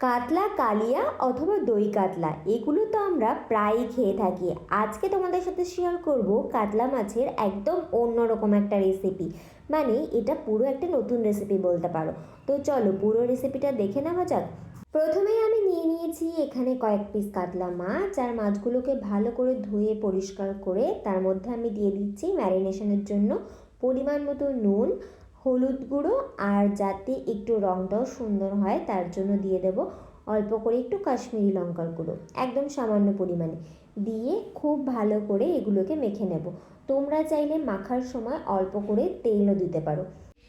কাতলা, কালিয়া অথবা দই কাতলা, এগুলো তো আমরা প্রায়ই খেয়ে থাকি। আজকে তোমাদের সাথে শেয়ার করব কাতলা মাছের একদম অন্যরকম একটা রেসিপি মানে এটা পুরো একটা নতুন রেসিপি বলতে পারো। তো চলো পুরো রেসিপিটা দেখে নেওয়া যাক। প্রথমেই আমি নিয়ে নিয়েছি এখানে কয়েক পিস কাতলা মাছ, আর মাছগুলোকে ভালো করে ধুয়ে পরিষ্কার করে তার মধ্যে আমি দিয়ে দিচ্ছি ম্যারিনেশনের জন্য পরিমাণ মতো নুন হলুদ গুঁড়ো আর যাতে একটু রঙটাও সুন্দর হয়, তার জন্য দিয়ে দেব অল্প করে একটু কাশ্মীরি লঙ্কার গুঁড়ো, একদম সামান্য পরিমাণে। দিয়ে খুব ভালো করে এগুলোকে মেখে নেব। তোমরা চাইলে মাখার সময় অল্প করে তেলও দিতে পারো।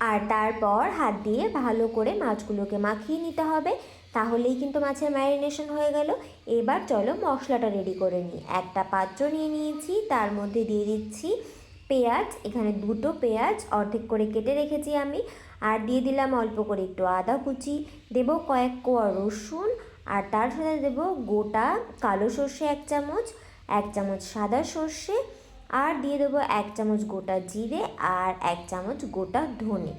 আর তারপর হাত দিয়ে ভালো করে মাছগুলোকে মাখিয়ে নিতে হবে, তাহলেই কিন্তু মাছের ম্যারিনেশন হয়ে গেল। এবার চলো মশলাটা রেডি করে নিই। একটা পাত্র নিয়ে নিয়েছি, তার মধ্যে দিয়ে দিচ্ছি পেঁয়াজ, এখানে দুটো পেঁয়াজ অর্ধেক করে কেটে রেখেছি আমি। আর দিয়ে দিলাম অল্প করে একটু আদা কুচি। দেবো কয়েক কোয়া রসুন আর তার সাথে দেবো গোটা কালো সর্ষে এক চামচ এক চামচ সাদা সর্ষে আর দিয়ে দেবো এক চামচ গোটা জিরে আর এক চামচ গোটা ধনে।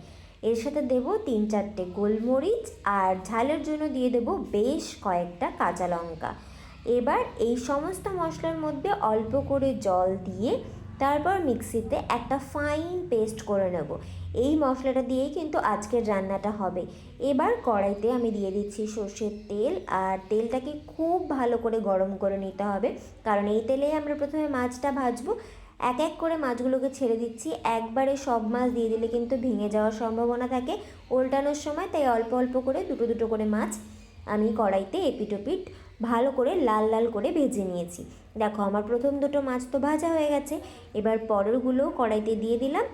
এর সাথে দেব তিন চারটে গোলমরিচ আর ঝালের জন্য দিয়ে দেব বেশ কয়েকটা কাঁচা লঙ্কা। এবার এই সমস্ত মশলার মধ্যে অল্প করে জল দিয়ে তারপর মিক্সিতে একটা ফাইন পেস্ট করে নেব। এই মশলাটা দিয়েই কিন্তু আজকের রান্নাটা হবে। এবার কড়াইতে আমি দিয়ে দিচ্ছি সর্ষের তেল, আর তেলটাকে খুব ভালো করে গরম করে নিতে হবে। কারণ এই তেলেই আমরা প্রথমে মাছটা ভাজবো। এক এক করে মাছগুলোকে ছেড়ে দিচ্ছি। একবারে সব মাছ দিয়ে দিলে কিন্তু ভেঙে যাওয়ার সম্ভাবনা থাকে। উল্টানোর সময় তাই অল্প অল্প করে দুটো দুটো করে মাছ আমি কড়াইতে এপিটোপিট ভালো করে লাল লাল করে ভেজে নিয়েছি। দেখো আমার প্রথম দুটো মাছ তো ভাজা হয়ে গেছে, এবার পরেরগুলো কড়াইতে দিয়ে দিলাম,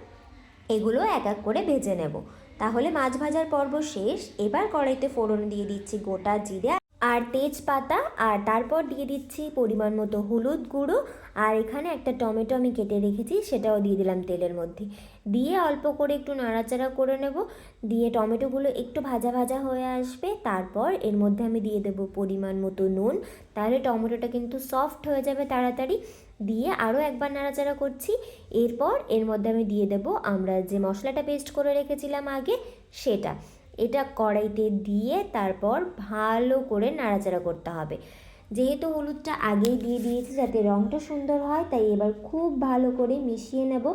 এগুলো এক এক করে ভেজে নেব। তাহলে মাছ ভাজার পর্ব শেষ, এবার কড়াইতে ফোড়ন দিয়ে দিচ্ছি গোটা জিরে আর তেজপাতা, আর তারপর দিয়ে দিচ্ছি পরিমাণ মতো হলুদ গুঁড়ো, আর এখানে একটা টমেটো আমি কেটে রেখেছি, সেটাও দিয়ে দিলাম তেলের মধ্যে। দিয়ে অল্প করে একটু নাড়াচাড়া করে নেব। দিয়ে টমেটোগুলো একটু ভাজা ভাজা হয়ে আসবে, তারপর এর মধ্যে আমি দিয়ে দেব পরিমাণ মতো নুন। তাহলে টমেটোটা কিন্তু সফট হয়ে যাবে তাড়াতাড়ি। দিয়ে আরও একবার নাড়াচাড়া করছি। এরপর এর মধ্যে আমি দিয়ে দেব আমরা যে মশলাটা পেস্ট করে রেখেছিলাম আগে, সেটা। এটা কড়াইতে দিয়ে তারপর ভালো করে নাড়াচাড়া করতে হবে। যেহেতু হলুদটা আগেই দিয়ে দিয়েছি, যাতে রঙটা সুন্দর হয়, তাই এবার খুব ভালো করে মিশিয়ে নেব।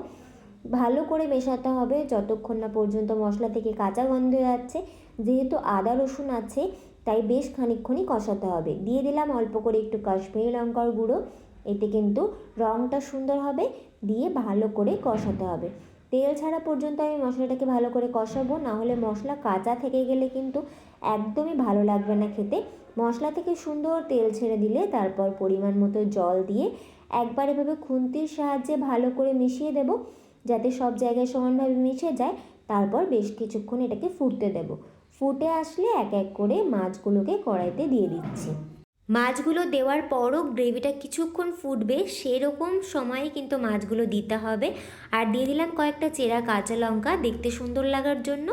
ভালো করে মেশাতে হবে যতক্ষণ না পর্যন্ত মশলা থেকে কাঁচা গন্ধ যাচ্ছে। যেহেতু আদা রসুন আছে, তাই বেশ খানিকক্ষণই কষাতে হবে। দিয়ে দিলাম অল্প করে একটু কাশ্মীরি লঙ্কার গুঁড়ো। এতে কিন্তু রঙটা সুন্দর হবে, দিয়ে ভালো করে কষাতে হবে। তেল ছাড়া পর্যন্ত আমি মশলাটাকে ভালো করে কষাবো, না হলে মশলা কাঁচা থেকে গেলে কিন্তু একদমই ভালো লাগবে না খেতে। মশলা থেকে সুন্দর তেল ছেড়ে দিলে তারপর পরিমাণ মতো জল দিয়ে একবার এভাবে খুন্তির সাহায্যে ভালো করে মিশিয়ে দেব, যাতে সব জায়গায় সমানভাবে মিশে যায়। তারপর বেশ কিছুক্ষণ এটাকে ফুটতে দেব। ফুটে আসলে এক এক করে মাছগুলোকে কড়াইতে দিয়ে দিচ্ছি। মাছগুলো দেওয়ার পরও গ্রেভিটা কিছুক্ষণ ফুটবে, সেরকম সময়ে কিন্তু মাছগুলো দিতে হবে। আর দিয়ে দিলাম কয়েকটা চেরা কাঁচা লঙ্কা, দেখতে সুন্দর লাগার জন্য।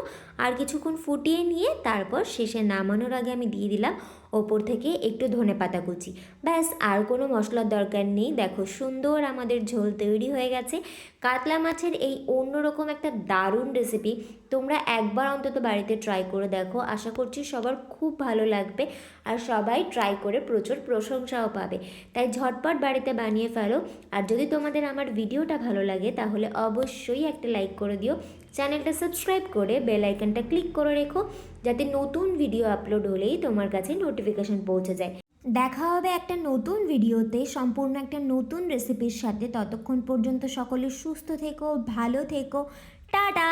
আর কিছুক্ষণ ফুটিয়ে নিয়ে তারপর শেষে নামানোর আগে আমি দিয়ে দিলাম ওপর থেকে একটু ধনে পাতা কুচি। ব্যাস, আর কোনো মশলার দরকার নেই। দেখো, সুন্দর আমাদের ঝোল তৈরি হয়ে গেছে। কাতলা মাছের এই অন্যরকম একটা দারুণ রেসিপি তোমরা একবার অন্তত বাড়িতে ট্রাই করে দেখো। আশা করছি সবার খুব ভালো লাগবে আর সবাই ট্রাই করে প্রচুর প্রশংসাও পাবে। তাই ঝটপট বাড়িতে বানিয়ে ফেলো। আর যদি তোমাদের আমার ভিডিওটা ভালো লাগে, তাহলে অবশ্যই একটা লাইক করে দিও। চ্যানেলটা সাবস্ক্রাইব করে বেল আইকনটা ক্লিক করে রেখো, যাতে নতুন ভিডিও আপলোড হলেই তোমার কাছে নোটিফিকেশন পৌঁছে যায়। দেখা হবে একটা নতুন ভিডিওতে সম্পূর্ণ একটা নতুন রেসিপির সাথে। ততক্ষণ পর্যন্ত সকলে সুস্থ থেকো, ভালো থেকো। টাটা!